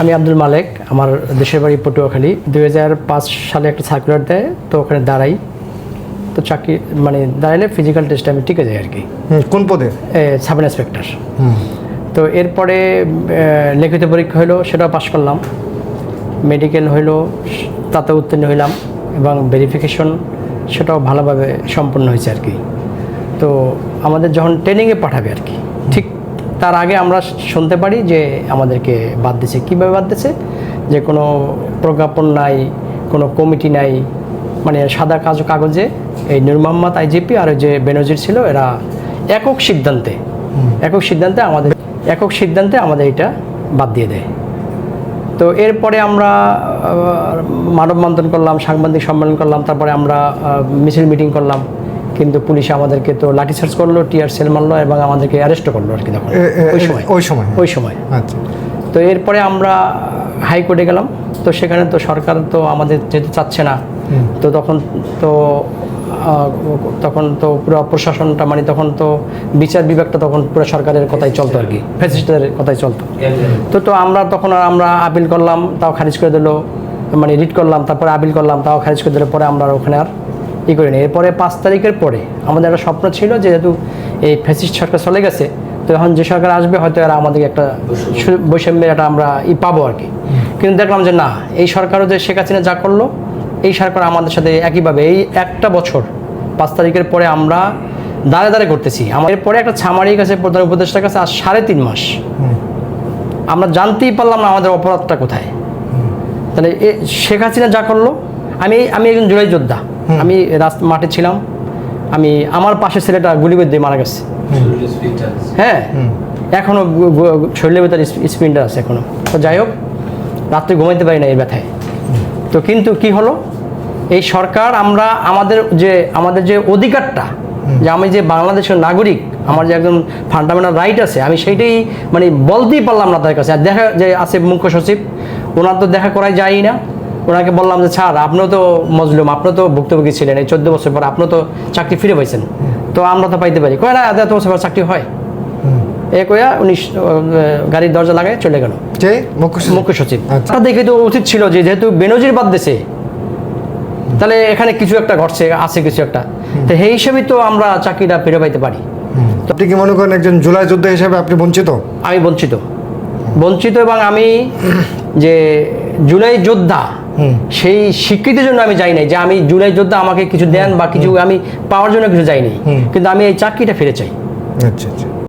আমি আব্দুল মালেক আমার দেশের বাড়ি পটুয়াখালী। দু হাজার পাঁচ সালে একটা সার্কুলার দেয় তো ওখানে দাঁড়াই। তো চাকরি মানে দাঁড়াইলে ফিজিক্যাল টেস্টে আমি টিকে যাই আর কি। কোন পদে? সাব ইন্সপেক্টর তো এরপরে লিখিত পরীক্ষা হলো সেটাও পাশ করলাম। মেডিকেল হইল তাতে উত্তীর্ণ হইলাম এবং ভেরিফিকেশন সেটাও ভালোভাবে সম্পন্ন হয়েছে আর কি। তো আমাদের যখন ট্রেনিংয়ে পাঠাবে আর কি ঠিক তার আগে আমরা শুনতে পারি যে আমাদেরকে বাদ দিছে। কীভাবে বাদ দিছে? যে কোনো প্রজ্ঞাপন নাই কোনো কমিটি নাই মানে সাদা কাজ কাগজে এই নূর মোহাম্মদ আইজিপি আর ওই যে বেনজির ছিল এরা একক সিদ্ধান্তে একক সিদ্ধান্তে আমাদের একক সিদ্ধান্তে আমাদের এটা বাদ দিয়ে দেয়। তো এরপরে আমরা মানব মন্থন করলাম সাংবাদিক সম্মেলন করলাম তারপরে আমরা মিছিল মিটিং করলাম। কিন্তু পুলিশ আমাদেরকে তো লাঠি লাঠিচার্জ করল টিয়ার সেল মারলো এবং আমাদেরকে অ্যারেস্ট করল আর কি তখন। ওই সময়। ওই সময় ওই সময়। আচ্ছা। তো এরপরে আমরা হাইকোর্টে গেলাম। তো সেখানে তো সরকার তো আমাদের যেতে চাচ্ছে না। তো তখন তো তখন তো পুরো প্রশাসনটা মানে তখন তো বিচার বিভাগটা তখন পুরো সরকারের কথাই চলতো আর কি ফ্যাসিস্টদের কথাই চলতো। তো তো আমরা তখন আর আমরা আপিল করলাম তাও খারিজ করে দিলো। মানে রিট করলাম তারপরে আপিল করলাম তাও খারিজ করে দিলে পরে আমরা ওখানে আর ই করিনি। এরপরে পাঁচ তারিখের পরে আমাদের একটা স্বপ্ন ছিল যে যেহেতু এই ফ্যাসিস্ট সরকার চলে গেছে তো এখন যে সরকার আসবে হয়তো এরা আমাদেরকে একটা বৈষম্যের একটা আমরা ই পাবো আর কি। কিন্তু দেখলাম যে না এই সরকারও যে শেখ হাসিনা যা করল এই সরকার আমাদের সাথে একইভাবে এই একটা বছর পাঁচ তারিখের পরে আমরা দাঁড়ে দাঁড়ে করতেছি। আমাদের পরে একটা ছামারির কাছে প্রধান উপদেষ্টার কাছে আর সাড়ে তিন মাস। আমরা জানতেই পারলাম না আমাদের অপরাধটা কোথায়। তাহলে এ শেখ হাসিনা যা করল আমি আমি একজন জুলাই যোদ্ধা। আমি রাস্তা মাঠে ছিলাম। আমি আমার পাশের ছেলেটা গুলি করে দিয়ে মারা গেছে। হ্যাঁ। এখনও শরীরের ভেতরে স্পিনটা আছে এখনও তো যাই হোক রাত্রে ঘুমাইতে পারি না এই ব্যথায়। তো কিন্তু কি হলো? এই সরকার আমরা আমাদের যে আমাদের যে অধিকারটা যে আমি যে বাংলাদেশের নাগরিক আমার যে একজন ফান্ডামেন্টাল রাইট আছে আমি সেইটাই মানে বলতেই পারলাম না তাদের কাছে। আর দেখা যে আছে মুখ্য সচিব ওনার তো দেখা করাই যায়ই না। ওনাকে বললাম যে স্যার আপনিও তো মজলুম আপনিও তো ভুক্তভোগী ছিলেন এই চোদ্দ বছর পর আপনিও তো চাকরি ফিরে পাইছেন। তো আমরা তো পাইতে পারি। কয় না এত বছর পর চাকরি হয়। এ কইয়া উনি গাড়ির দরজা লাগায় চলে গেল। মুখ্য সচিব? মুখ্য সচিব। আচ্ছা। তা দেখে তো উচিত ছিল যে যেহেতু বেনজির বাদ দেশে তাহলে এখানে কিছু একটা ঘটছে আছে কিছু একটা। তো সেই হিসেবেই তো আমরা চাকরিটা ফিরে পাইতে পারি। আপনি কি মনে করেন একজন জুলাই যোদ্ধা হিসেবে আপনি বঞ্চিত? আমি বঞ্চিত। বঞ্চিত এবং আমি যে জুলাই যোদ্ধা সেই স্বীকৃতির জন্য আমি যাই নাই যে আমি জুলাই যোদ্ধা আমাকে কিছু দেন বা কিছু আমি পাওয়ার জন্য কিছু যাইনি। কিন্তু আমি এই চাকরিটা ফিরে চাই। আচ্ছা আচ্ছা।